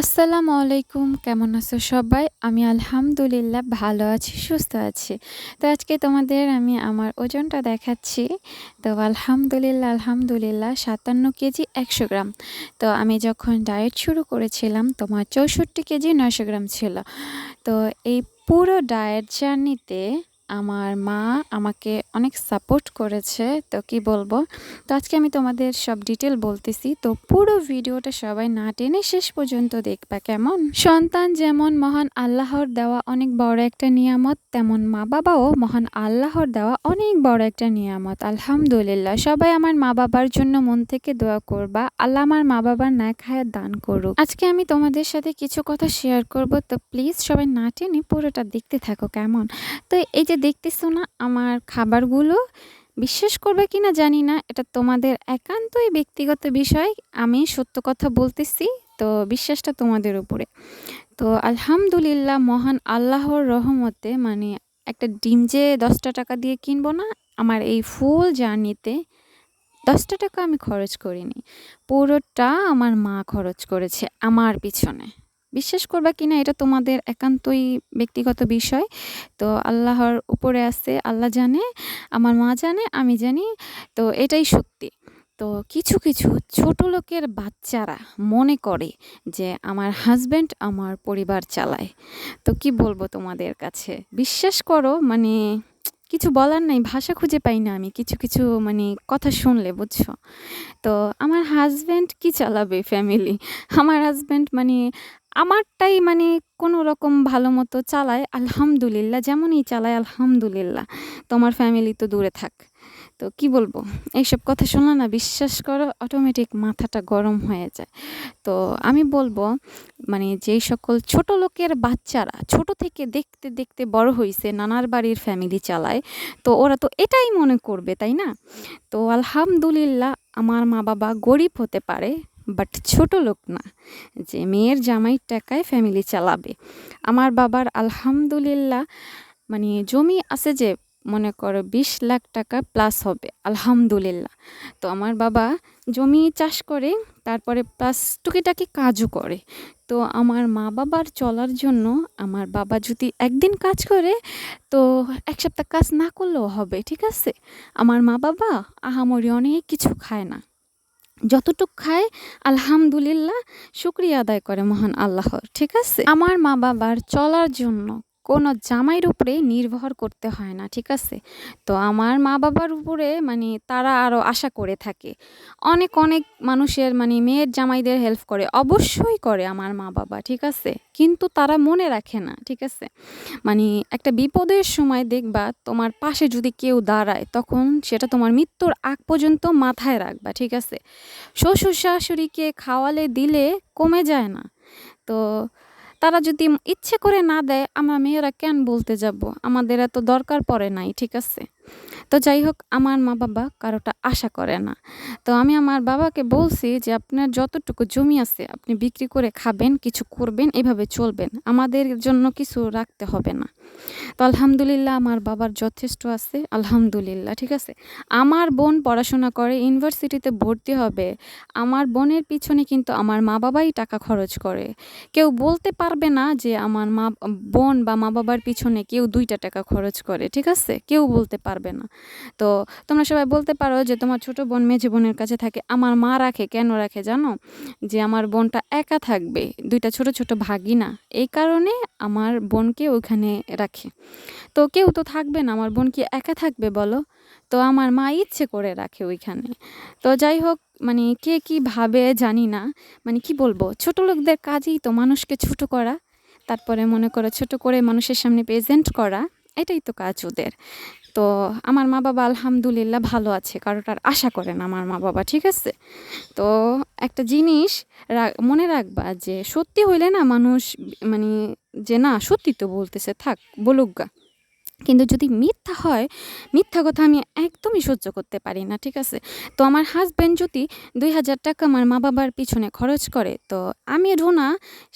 আসসালামু আলাইকুম, কেমন আছো সবাই? আমি আলহামদুলিল্লাহ ভালো আছি, সুস্থ আছি। তো আজকে তোমাদের আমি আমার ওজনটা দেখাচ্ছি। তো আলহামদুলিল্লাহ আলহামদুলিল্লাহ সাতান্ন কেজি একশো গ্রাম। তো আমি যখন ডায়েট শুরু করেছিলাম, তোমার চৌষট্টি কেজি নশো গ্রাম ছিল। তো এই পুরো ডায়েট জার্নিতে আমার মা আমাকে অনেক সাপোর্ট করেছে, তো কি বলব? তো আজকে আমি তোমাদের সব ডিটেল বলতেছি, তো পুরো ভিডিওটা সবাই না টেনে শেষ পর্যন্ত দেখবা কেমন? সন্তান যেমন মহান আল্লাহর দেওয়া অনেক বড় একটা নিয়ামত, তেমন মা বাবাও মহান আল্লাহর দেওয়া অনেক বড় একটা নিয়ামত। আলহামদুলিল্লাহ, সবাই আমার মা বাবার জন্য মন থেকে দোয়া করবা। আল্লাহ আমার মা বাবার না খায় দান করুক। আজকে আমি তোমাদের সাথে কিছু কথা শেয়ার করব, তো প্লিজ সবাই না টেনে পুরোটা দেখতে থাকো কেমন? তো এই যে দেখতেছো না আমার খাবারগুলো? বিশ্বাস করবে কি না জানি না, এটা তোমাদের একান্তই ব্যক্তিগত বিষয়, আমি সত্য কথা বলতেছি, তো বিশ্বাসটা তোমাদের উপরে। তো আলহামদুলিল্লাহ, মহান আল্লাহর রহমতে মানে একটা ডিম যে দশটা টাকা দিয়ে কিনবো না, আমার এই ফুল জার্নিতে দশটা টাকা আমি খরচ করিনি। পুরোটা আমার মা খরচ করেছে আমার পিছনে। বিশ্বাস করবা কিনা এটা তোমাদের একান্তই ব্যক্তিগত বিষয়। তো আল্লাহর উপরে আছে, আল্লাহ জানে, আমার মা জানে, আমি জানি, তো এটাই সত্যি। তো কিছু কিছু ছোট লোকের বাচ্চারা মনে করে যে আমার হাজব্যান্ড আমার পরিবার চালায়। তো কি বলব তোমাদের কাছে? বিশ্বাস করো মানে কিছু বলার নাই, ভাষা খুঁজে পাই না আমি, কিছু কিছু মানে কথা শুনলে, বুঝছ? তো আমার হাজব্যান্ড কি চালাবে ফ্যামিলি আমার হাজব্যান্ড মানে আমারটাই মানে কোনো রকম ভালো মতো চালায়, আলহামদুলিল্লাহ, যেমনই চালায়, আলহামদুলিল্লাহ। তোমার ফ্যামিলি তো দূরে থাক। তো কি বলব? এইসব কথা শুনলে না, বিশ্বাস করো অটোমেটিক মাথাটা গরম হয়ে যায়। তো আমি বলব মানে যেই সকল ছোট লোকের বাচ্চারা, ছোট থেকে দেখতে দেখতে বড় হয়েছে নানার বাড়ির ফ্যামিলি চালায়, তো ওরা তো এটাই মনে করবে, তাই না? তো আলহামদুলিল্লাহ, আমার মা বাবা গরিব হতে পারে বাট ছোট লোক না, যে মেয়ের জামাইয়ের টাকায় ফ্যামিলি চালাবে। আমার বাবার আলহামদুলিল্লাহ মানে জমি আছে যে, মনে করো বিশ লাখ টাকা প্লাস হবে, আলহামদুলিল্লাহ। তো আমার বাবা জমি চাষ করে, তারপরে প্লাস টুকিটাকি কাজও করে। তো আমার মা বাবার চলার জন্য আমার বাবা যদি একদিন কাজ করে, তো এক সপ্তাহ কাজ না করলেও হবে, ঠিক আছে? আমার মা বাবা আহামরি অনেক কিছু খায় না। যতটুক খায়, আলহামদুলিল্লাহ, শুক্রিয়া আদায় করে মহান আল্লাহর, ঠিক আছে? আমার মা বাবার চলার জন্য কোনো জামাইয়ের উপরে নির্ভর করতে হয় না, ঠিক আছে? তো আমার মা বাবার উপরে মানে তারা আরও আশা করে থাকে। অনেক অনেক মানুষের মানে মেয়ের জামাইদের হেল্প করে, অবশ্যই করে আমার মা বাবা ঠিক আছে? কিন্তু তারা মনে রাখে না, ঠিক আছে? মানে একটা বিপদের সময় দেখবা তোমার পাশে যদি কেউ দাঁড়ায়, তখন সেটা তোমার মৃত্যুর আগ পর্যন্ত মাথায় রাখবা, ঠিক আছে? শ্বশুর শাশুড়িকে খাওয়ালে দিলে কমে যায় না। তো তারা যদি ইচ্ছে করে না দেয়, আমরা মেয়েরা কেন বলতে যাব? আমাদের এত দরকার পড়ে নাই, ঠিক আছে? তো যাই হোক আমার মা বাবা কারোটা আশা করে না। তো আমি আমার বাবাকে বলছি যে, আপনার যতটুকু জমি আছে, আপনি বিক্রি করে খাবেন, কিছু করবেন, এভাবে চলবেন। আমাদের জন্য কিছু রাখতে হবে না। তো আলহামদুলিল্লাহ, আমার বাবার যথেষ্ট আছে, আলহামদুলিল্লাহ, ঠিক আছে? আমার বোন পড়াশোনা করে, ইউনিভার্সিটিতে ভর্তি হবে। আমার বোনের পিছনে কিন্তু আমার মা বাবাই টাকা খরচ করে। কেউ বলতে পারবে না যে, আমার মা বোন বা মা বাবার পিছনে কেউ দুইটা টাকা খরচ করে, ঠিক আছে? কেউ বলতে পারবে না। তো তোমরা সবাই বলতে পারো যে তোমার ছোট বোন মেঝে বোনের কাছে থাকে, আমার মা রাখে, কেন রাখে জানো? যে আমার বোনটা একা থাকবে, দুইটা ছোট ছোট ভাগি না। এই কারণে আমার বোনকে ওইখানে রাখে। তো কেউ তো থাকবে না, আমার বোন কি একা থাকবে বলো? তো আমার মা ইচ্ছে করে রাখে ওইখানে। তো যাই হোক মানে কে কি ভাবে জানি না মানে কি বলব, ছোট লোকদের কাজই তো মানুষকে ছোট করা, তারপরে মনে করো ছোট করে মানুষের সামনে প্রেজেন্ট করা, এটাই তো কাজ ওদের। তো আমার মা বাবা আলহামদুলিল্লাহ ভালো আছে কারোটার আশা করেন আমার মা বাবা, ঠিক আছে? তো একটা জিনিস মনে রাখবা যে সত্যি হইলে না মানুষ মানে যে না সত্যি তো বলতেছে, থাক, বলুক গা। কিন্তু যদি মিথ্যা হয়, মিথ্যা কথা আমি একদমই সহ্য করতে পারি না, ঠিক আছে? তো আমার হাজব্যান্ড যদি দুই হাজার টাকা আমার মা বাবার পিছনে খরচ করে, তো আমি রোনা,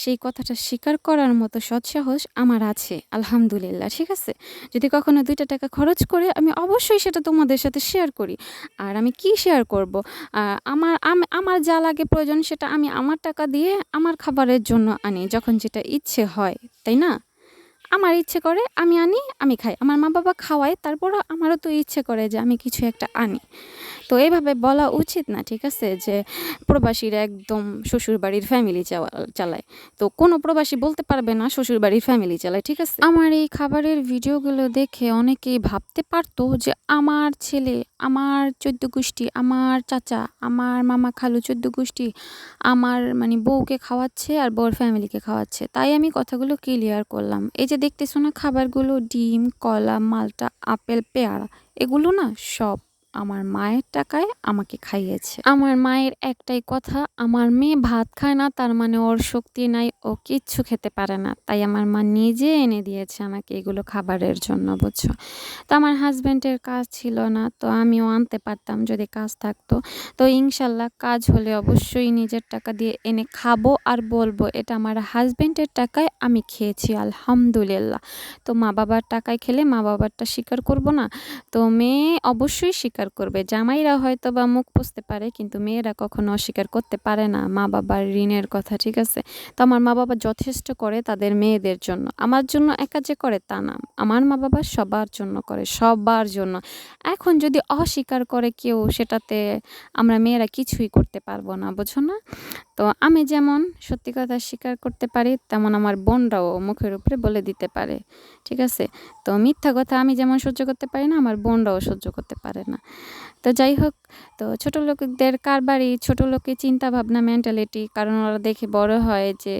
সেই কথাটা স্বীকার করার মতো সৎসাহস আমার আছে, আলহামদুলিল্লাহ, ঠিক আছে? যদি কখনো দুইটা টাকা খরচ করে, আমি অবশ্যই সেটা তোমাদের সাথে শেয়ার করি। আর আমি কি শেয়ার করব? আমার আমার যা লাগে প্রয়োজন সেটা আমি আমার টাকা দিয়ে আমার খাবারের জন্য আনি, যখন যেটা ইচ্ছে হয়, তাই না? আমার ইচ্ছে করে আমি আনি, আমি খাই। আমার মা বাবা খাওয়ায়, তারপরও আমারও তো ইচ্ছে করে যে আমি কিছু একটা আনি। তো এইভাবে বলা উচিত না, ঠিক আছে? যে প্রবাসীরা একদম শ্বশুরবাড়ির ফ্যামিলি চালায়। তো কোনো প্রবাসী বলতে পারবে না শ্বশুরবাড়ির ফ্যামিলি চালায়, ঠিক আছে? আমার এই খাবারের ভিডিওগুলো দেখে অনেকেই ভাবতে পারতো যে আমার ছেলে, আমার চোদ্দ গোষ্ঠী, আমার চাচা, আমার মামা খালু চোদ্দ গোষ্ঠী, আমার মানে বউকে খাওয়াচ্ছে আর বউর ফ্যামিলিকে খাওয়াচ্ছে। তাই আমি কথাগুলো ক্লিয়ার করলাম। এই যে দেখতেছো না? খাবারগুলো ডিম কলা মালটা আপেল পেয়ারা এগুলো না সব আমার মায়ের টাকায় আমাকে খাইয়েছে। আমার মায়ের একটাই কথা, আমার মেয়ে ভাত খায় না, তার মানে ওর শক্তি নাই, ও কিচ্ছু খেতে পারে না। তাই আমার মা নিজে এনে দিয়েছে আমাকে এগুলো খাবারের জন্য, বুঝছ? তো আমার হাজব্যান্ডের কাজ ছিল না, তো আমিও আনতে পারতাম যদি কাজ থাকতো। তো ইনশাল্লাহ কাজ হলে অবশ্যই নিজের টাকা দিয়ে এনে খাব আর বলব, এটা আমার হাজব্যান্ডের টাকায় আমি খেয়েছি, আলহামদুলিল্লাহ। তো মা বাবার টাকায় খেলে মা বাবারটা স্বীকার করব না? তো মেয়ে অবশ্যই স্বীকার করবে। জামাইরা হয়তো বা মুখ পুষতে পারে, কিন্তু মেয়েরা কখনো অস্বীকার করতে পারে না। মা বাবার ঋণের কথা, ঠিক আছে? তো আমার মা বাবা যথেষ্ট করে তাদের মেয়েদের জন্য। আমার জন্য একা যে করে তা না। আমার মা বাবা সবার জন্য করে, সবার জন্য। এখন যদি অস্বীকার করে কেউ, সেটাতে আমরা মেয়েরা কিছুই করতে পারব না, বুঝো না? তো আমি যেমন সত্যি কথা স্বীকার করতে পারি, তেমন আমার বোনরাও মুখের উপরে বলে দিতে পারে। ঠিক আছে? তো মিথ্যা কথা আমি যেমন সহ্য করতে পারি না, আমার বোনরাও সহ্য করতে পারে না। তো যাই হোক, তো ছোট লোকদের কার বাড়ি ছোট লোকের চিন্তা ভাবনা মেন্টালিটি কারণ ওরা দেখে বড় হয় যে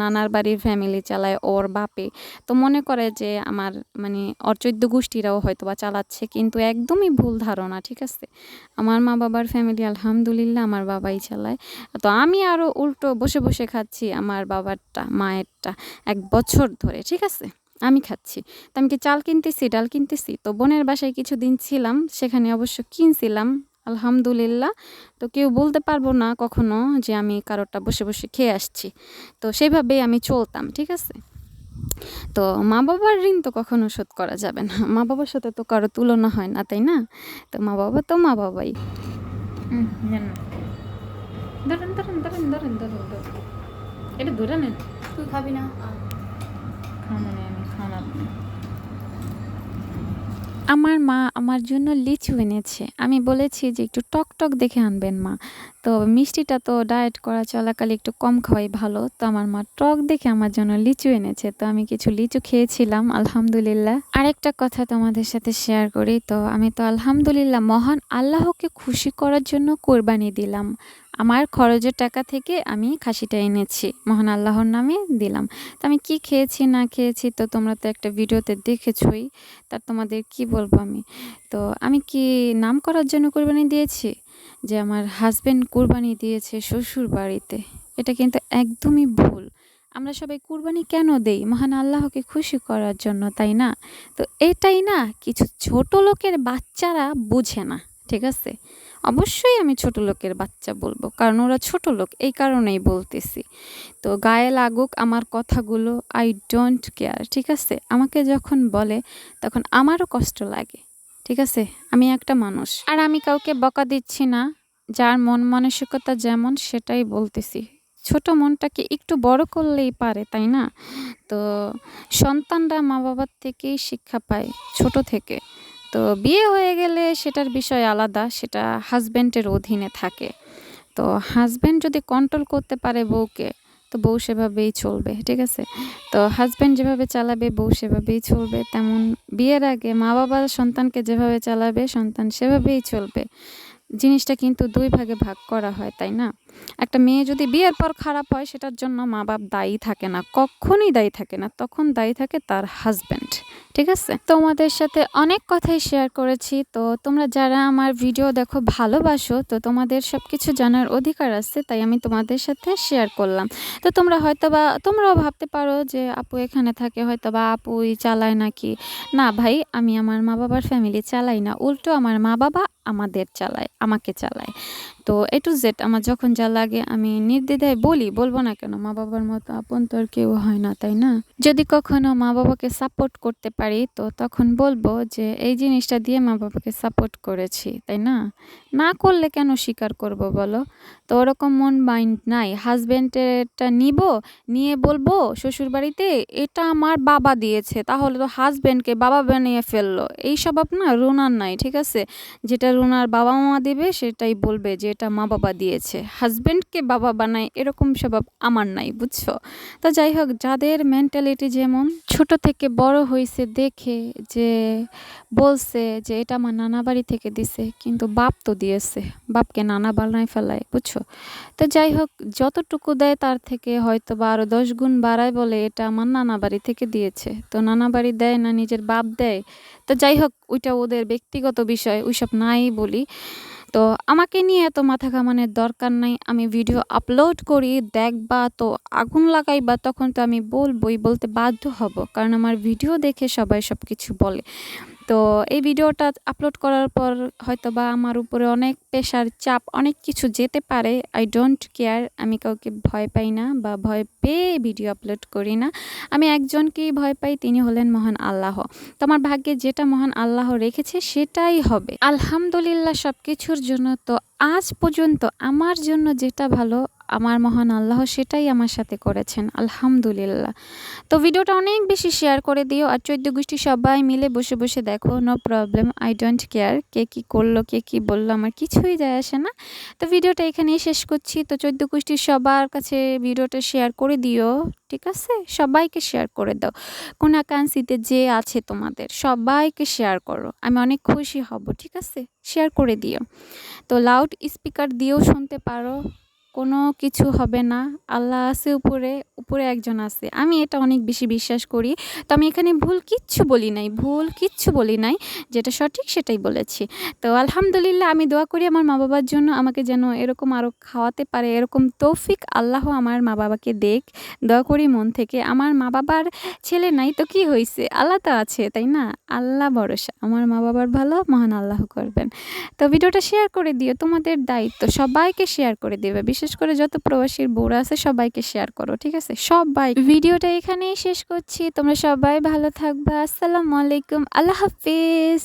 নানার বাড়ির ফ্যামিলি চালায় ওর বাপে। তো মনে করে যে, আমার মানে চোদ্দ গোষ্ঠীরাও হয়তো বা চালাচ্ছে, কিন্তু একদমই ভুল ধারণা, ঠিক আছে? আমার মা বাবার ফ্যামিলি আলহামদুলিল্লাহ আমার বাবাই চালায়। তো আমি আরও উল্টো বসে বসে খাচ্ছি আমার বাবারটা, মায়েরটা, এক বছর ধরে, ঠিক আছে? আমি খাচ্ছি। তো আমি কি চাল কিনতেছি ডাল কিনতেছি? তো বোনের বাসায় কিছুদিন ছিলাম সেখানে অবশ্য কিনছিলাম আলহামদুলিল্লাহ। তো কেউ বলতে পারব না কখনো যে আমি কারোরটা বসে বসে খেয়ে আসছি। তো সেইভাবেই আমি চলতাম ঠিক আছে? তো মা বাবার ঋণ তো কখনো শোধ করা যাবে না। মা বাবার সাথে তো কারও তুলনা হয় না তাই না? তো মা বাবা তো মা বাবাই ধরেন ধরেন ধরেন ধরেন ধরেন ধরেন। এটা ধরে নেন। তুই খাবি না। খানা আমার মা আমার জন্য লিচু এনেছে। আমি বলেছি যে একটু টক টক দেখে আনবেন মা। তো মিষ্টিটা তো ডায়েট করা চলাকালে একটু কম খাওয়াই ভালো। তো আমার মা টক দেখে আমার জন্য লিচু এনেছে। তো আমি কিছু লিচু খেয়েছিলাম, আলহামদুলিল্লাহ। আরেকটা কথা তোমাদের সাথে শেয়ার করি। তো আমি তো আলহামদুলিল্লাহ মহান আল্লাহকে খুশি করার জন্য কোরবানি দিলাম। আমার খরচের টাকা থেকে আমি খাসিটা এনেছি। মহান আল্লাহর নামে দিলাম। তো আমি কি খেয়েছি, না খেয়েছি, তো তোমরা তো একটা ভিডিওতে দেখেছই। তার তোমাদের কি বলব আমি? তো আমি কি নাম করার জন্য কোরবানি দিয়েছি? যে আমার হাজব্যান্ড কোরবানি দিয়েছে শ্বশুর বাড়িতে। এটা কিন্তু একদমই ভুল। আমরা সবাই কুরবানি কেন দেই? মহান আল্লাহকে খুশি করার জন্য, তাই না? তো এটাই না, কিছু ছোট লোকের বাচ্চারা বুঝে না, ঠিক আছে? অবশ্যই আমি ছোট লোকের বাচ্চা বলব, কারণ ওরা ছোট লোক, এই কারণেই বলতেছি। তো গায়ে লাগুক আমার কথাগুলো আই ডোন্ট কেয়ার ঠিক আছে? আমাকে যখন বলে, তখন আমারও কষ্ট লাগে, ঠিক আছে? আমি একটা মানুষ। আর আমি কাউকে বকা দিচ্ছি না, যার মন মানসিকতা যেমন সেটাই বলতেছি। ছোট মনটাকে একটু বড় করলেই পারে, তাই না? তো সন্তানরা মা বাবার থেকেই শিক্ষা পায়, ছোট থেকে। তো বিয়ে হয়ে গেলে সেটার বিষয় আলাদা, সেটা হাজব্যান্ডের অধীনে থাকে। তো হাজব্যান্ড যদি কন্ট্রোল করতে পারে বউকে, তো বউ সেভাবেই চলবে, ঠিক আছে? তো হাজব্যান্ড যেভাবে চালাবে, বউ সেভাবেই চলবে। তেমন বিয়ের আগে মা বাবা সন্তানকে যেভাবে চালাবে, সন্তান সেভাবেই চলবে। জিনিসটা কিন্তু দুই ভাগে ভাগ করা হয়, তাই না? একটা মেয়ে যদি বিয়ের পর খারাপ হয়, সেটার জন্য মা বাপ দায়ী থাকে না, কখনই দায়ী থাকে না। তখন দায়ী থাকে তার হাজব্যান্ড ঠিক আছে? তোমাদের সাথে অনেক কথাই শেয়ার করেছি। তো তোমরা যারা আমার ভিডিও দেখো ভালোবাসো, তো তোমাদের সব কিছু জানার অধিকার আছে, তাই আমি তোমাদের সাথে শেয়ার করলাম। তো তোমরা হয়তো বা তোমরাও ভাবতে পারো যে আপু এখানে থাকে হয়তো বা আপুই চালায় নাকি? না ভাই, আমি আমার মা বাবার ফ্যামিলি চালাই না। উল্টো আমার মা বাবা আমাদের চালায়, আমাকে চালায়। তো এ টু জেড আমার যখন যা লাগে আমি নির্দ্বিধায় বলি, বলব না কেন? মা বাবার মতো আপন তো আর কেউ হয় না, তাই না? যদি কখনো মা বাবাকে সাপোর্ট করতে পারি, তো তখন বলব যে, এই জিনিসটা দিয়ে মা বাবাকে সাপোর্ট করেছি তাই না? না করলে কেন স্বীকার করব বলো? তো ওরকম মন মাইন্ড নাই। হাজব্যান্ডেরটা নিব, নিয়ে বলব শ্বশুর বাড়িতে এটা আমার বাবা দিয়েছে, তাহলে তো হাজব্যান্ডকে বাবা বানিয়ে ফেলল। এই স্বভাব না রুনার নাই, ঠিক আছে? যেটা রুনার বাবা মা দেবে, সেটাই বলবে যে, এটা মা বাবা দিয়েছে। হাজব্যান্ডকে বাবা বানায়, এরকম স্বভাব আমার নাই, বুঝছ? তো যাই হোক, যাদের মেন্টালিটি যেমন ছোট থেকে বড় হয়েছে দেখে যে বলছে যে এটা আমার নানা বাড়ি থেকে দিছে, কিন্তু বাপ তো দিয়েছে, বাপকে নানা বানায় ফেলায়, বুঝছ? তো যাই হোক, যতটুকু দেয় তার থেকে হয়তো বা আরও দশ গুণ বাড়ায় বলে এটা আমার নানা বাড়ি থেকে দিয়েছে। তো নানা বাড়ি দেয় না, নিজের বাপ দেয়। তো যাই হোক, ওইটা ওদের ব্যক্তিগত বিষয়, ওইসব নাই বলি। তো আমাকে নিয়ে এত মাথা ঘামানোর দরকার নাই। আমি ভিডিও আপলোড করি, দেখবা তো আগুন লাগাইবা, তখন তো আমি বলবই, বলতে বাধ্য হব। কারণ আমার ভিডিও দেখে সবাই সব কিছু বলে। তো এই ভিডিওটা আপলোড করার পর হয়তো বা আমার উপরে অনেক প্রেশার চাপ, অনেক কিছু যেতে পারে। আই ডোন্ট কেয়ার আমি কাউকে ভয় পাই না বা ভয় পেয়ে ভিডিও আপলোড করি না। আমি একজনকেই ভয় পাই, তিনি হলেন মহান আল্লাহ। তো আমার ভাগ্যে যেটা মহান আল্লাহ রেখেছে সেটাই হবে। আলহামদুলিল্লাহ সব কিছুর জন্য তো আজ পর্যন্ত আমার জন্য যেটা ভালো আমার মহান আল্লাহ সেটাই আমার সাথে করেছেন, আলহামদুলিল্লাহ। তো ভিডিওটা অনেক বেশি শেয়ার করে দিও আর চৈদ্দ গোষ্ঠী সবাই মিলে বসে বসে দেখো no problem I don't care কে কী করল, কে কী বলল, আমার কিছুই যায় আসে না। তো ভিডিওটা এখানেই শেষ করছি, তো চৈদ্দ গোষ্ঠীর সবার কাছে ভিডিওটা শেয়ার করে দিও, ঠিক আছে? সবাইকে শেয়ার করে দাও। কোনাকাঙ্ক্ষিতে যে আছে তোমাদের, সবাইকে শেয়ার করো, আমি অনেক খুশি হব, ঠিক আছে? শেয়ার করে দিও। তো লাউড স্পিকার দিয়েও শুনতে পারো। কোনো কিছু হবে না। আল্লাহ আছে উপরে উপরে একজন আছে। আমি এটা অনেক বেশি বিশ্বাস করি। তো আমি এখানে ভুল কিচ্ছু বলি নাই, ভুল কিচ্ছু বলি নাই। যেটা সঠিক সেটাই বলেছি। তো আলহামদুলিল্লাহ আমি দোয়া করি আমার মা বাবার জন্য আমাকে যেন এরকম আরও খাওয়াতে পারে, এরকম তৌফিক আল্লাহ আমার মা বাবাকে দেখ দোয়া করি মন থেকে, আমার মা বাবার ছেলে নাই তো কি হয়েছে আল্লাহ তো আছে, তাই না? আল্লাহ ভরসা, আমার মা বাবার ভালো, মহান আল্লাহ করবেন। তো ভিডিওটা শেয়ার করে দিও, তোমাদের দায়িত্ব সবাইকে শেয়ার করে দেবে। বিশেষ করে যত প্রবাসীর বউরা আছে সবাইকে শেয়ার করো, ঠিক আছে সবাই। ভিডিওটা এখানেই শেষ করছি। তোমরা সবাই ভালো থাকবা। আসসালামু আলাইকুম। আল্লাহ হাফিজ।